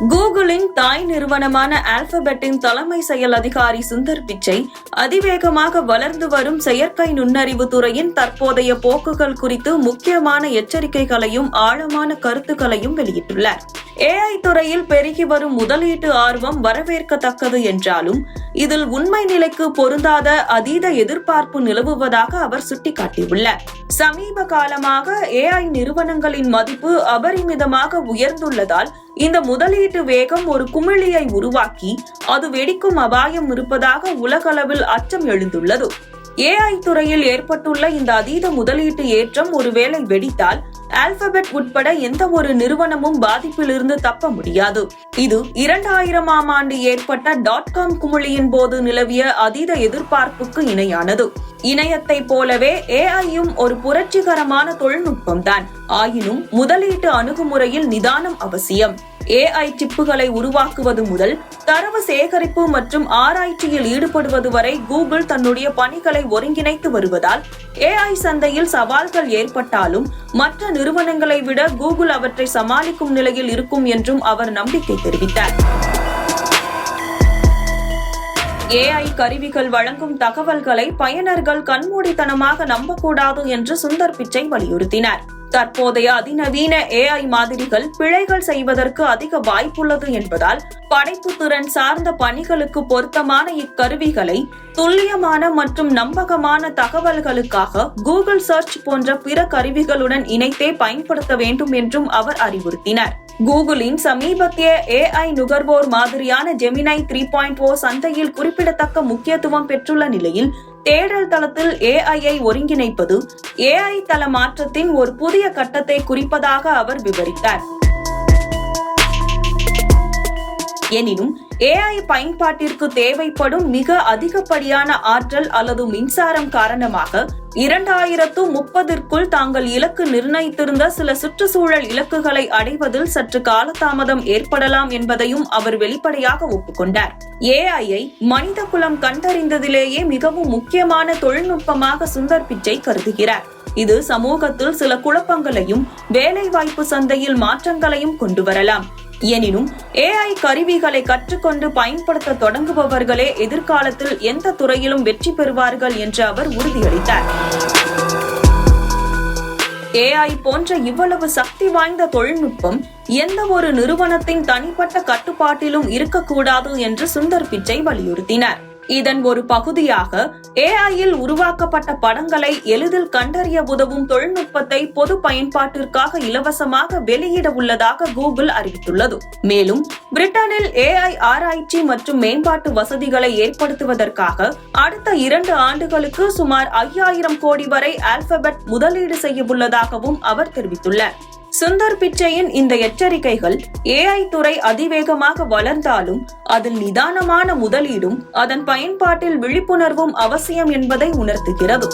கூகுளின் தாய் நிறுவனமான ஆல்பபெட்டின் தலைமை செயல் அதிகாரி சுந்தர் பிச்சை அதிவேகமாக வளர்ந்து வரும் செயற்கை நுண்ணறிவு துறையின் தற்போதைய போக்குகள் குறித்து முக்கியமான எச்சரிக்கைகளையும் ஆழமான கருத்துக்களையும் வெளியிட்டுள்ளார். ஏஐ துறையில் பெருகி வரும் முதலீட்டு ஆர்வம் வரவேற்கத்தக்கது என்றாலும் இதில் உண்மை நிலைக்கு பொருந்தாத அதீத எதிர்பார்ப்பு நிலவுவதாக அவர் சுட்டிக்காட்டியுள்ளார். சமீப காலமாக ஏஐ நிறுவனங்களின் மதிப்பு அபரிமிதமாக உயர்ந்துள்ளதால் இந்த முதலீட்டு வேகம் ஒரு குமிழியை உருவாக்கி அது வெடிக்கும் அபாயம் இருப்பதாக உலகளவில் அச்சம் எழுந்துள்ளது. ஏஐ துறையில் ஏற்பட்டுள்ள இந்த அதீத முதலீட்டு ஏற்றம் ஒருவேளை வெடித்தால் ஆல்பபெட் உட்பட எந்த ஒரு நிறுவனமும் பாதிப்பிலிருந்து தப்ப முடியாது. இது இரண்டாயிரமாம் ஆண்டு ஏற்பட்ட டாட் காம் குமிழியின் போது நிலவிய அதீத எதிர்பார்ப்புக்கு இணையானது. இணையத்தை போலவே ஏஐயும் ஒரு புரட்சிகரமான தொழில்நுட்பம் தான் ஆயினும் முதலீட்டு அணுகுமுறையில் நிதானம் அவசியம். ஏஐ சிப்புகளை உருவாக்குவது முதல் தரவு சேகரிப்பு மற்றும் ஆராய்ச்சியில் ஈடுபடுவது வரை கூகுள் தன்னுடைய பணிகளை ஒருங்கிணைத்து வருவதால் ஏஐ சந்தையில் சவால்கள் ஏற்பட்டாலும் மற்ற நிறுவனங்களை விட கூகுள் அவற்றை சமாளிக்கும் நிலையில் இருக்கும் என்றும் அவர் நம்பிக்கை தெரிவித்தார். ஏஐ கருவிகள் வழங்கும் தகவல்களை பயனர்கள் கண்மூடித்தனமாக நம்பக்கூடாது என்று சுந்தர் பிச்சை வலியுறுத்தினார். தற்போதைய அதிநவீன ஏஐ மாதிரிகள் பிழைகள் செய்வதற்கு அதிக வாய்ப்புள்ளது என்பதால் படைப்பு திறன் சார்ந்த பணிகளுக்கு பொருத்தமான இக்கருவிகளை துல்லியமான மற்றும் நம்பகமான தகவல்களுக்காக கூகுள் சர்ச் போன்ற பிற கருவிகளுடன் இணைத்தே பயன்படுத்த வேண்டும் என்றும் அவர் அறிவுறுத்தினார். கூகுளின் சமீபத்திய ஏஐ நுகர்வோர் மாதிரியான ஜெமினை த்ரீ பாயிண்ட் ஓ சந்தையில் குறிப்பிடத்தக்க முக்கியத்துவம் பெற்றுள்ள நிலையில் தேடல் தளத்தில் ஏஐயை ஒருங்கிணைப்பது ஏஐ தள மாற்றத்தின் ஒரு புதிய கட்டத்தை குறிப்பதாக அவர் விவரித்தார். எனினும் ஏஐ பயன்பாட்டிற்கு தேவைப்படும் மிக அதிகப்படியான ஆற்றல் அல்லது மின்சாரம் காரணமாக இரண்டாயிரத்து முப்பதிற்குள் தாங்கள் இலக்கு நிர்ணயித்திருந்த சில சுற்றுச்சூழல் இலக்குகளை அடைவதில் சற்று காலதாமதம் ஏற்படலாம் என்பதையும் அவர் வெளிப்படையாக ஒப்புக்கொண்டார். ஏஐயை மனித குலம் கண்டறிந்ததிலேயே மிகவும் முக்கியமான தொழில்நுட்பமாக சுந்தர் பிச்சை கருதுகிறார். இது சமூகத்தில் சில குழப்பங்களையும் வேலைவாய்ப்பு சந்தையில் மாற்றங்களையும் கொண்டு வரலாம் எனினும் ஏஐ கருவிகளை கற்றுக்கொண்டு பயன்படுத்த தொடங்குபவர்களே எதிர்காலத்தில் எந்த துறையிலும் வெற்றி பெறுவார்கள் என்று அவர் உறுதியளித்தார். ஏஐ போன்ற இவ்வளவு சக்தி வாய்ந்த தொழில்நுட்பம் எந்த ஒரு நிறுவனத்தின் தனிப்பட்ட கட்டுப்பாட்டிலும் இருக்கக்கூடாது என்று சுந்தர் பிச்சை வலியுறுத்தினார். இதன் ஒரு பகுதியாக ஏஐயில் உருவாக்கப்பட்ட படங்களை எளிதில் கண்டறிய உதவும் தொழில்நுட்பத்தை பொது பயன்பாட்டிற்காக இலவசமாக வெளியிட உள்ளதாக கூகுள் அறிவித்துள்ளது. மேலும் பிரிட்டனில் ஏஐ ஆராய்ச்சி மற்றும் மேம்பாட்டு வசதிகளை ஏற்படுத்துவதற்காக அடுத்த இரண்டு ஆண்டுகளுக்கு சுமார் ஐயாயிரம் கோடி வரை ஆல்பபெட் முதலீடு செய்ய உள்ளதாகவும் அவர் தெரிவித்துள்ளார். சுந்தர் பிச்சையின் இந்த எச்சரிக்கைகள் ஏஐ துறை அதிவேகமாக வளர்ந்தாலும் அதில் நிதானமான முதலீடும் அதன் பயன்பாட்டில் விழிப்புணர்வும் அவசியம் என்பதை உணர்த்துகிறது.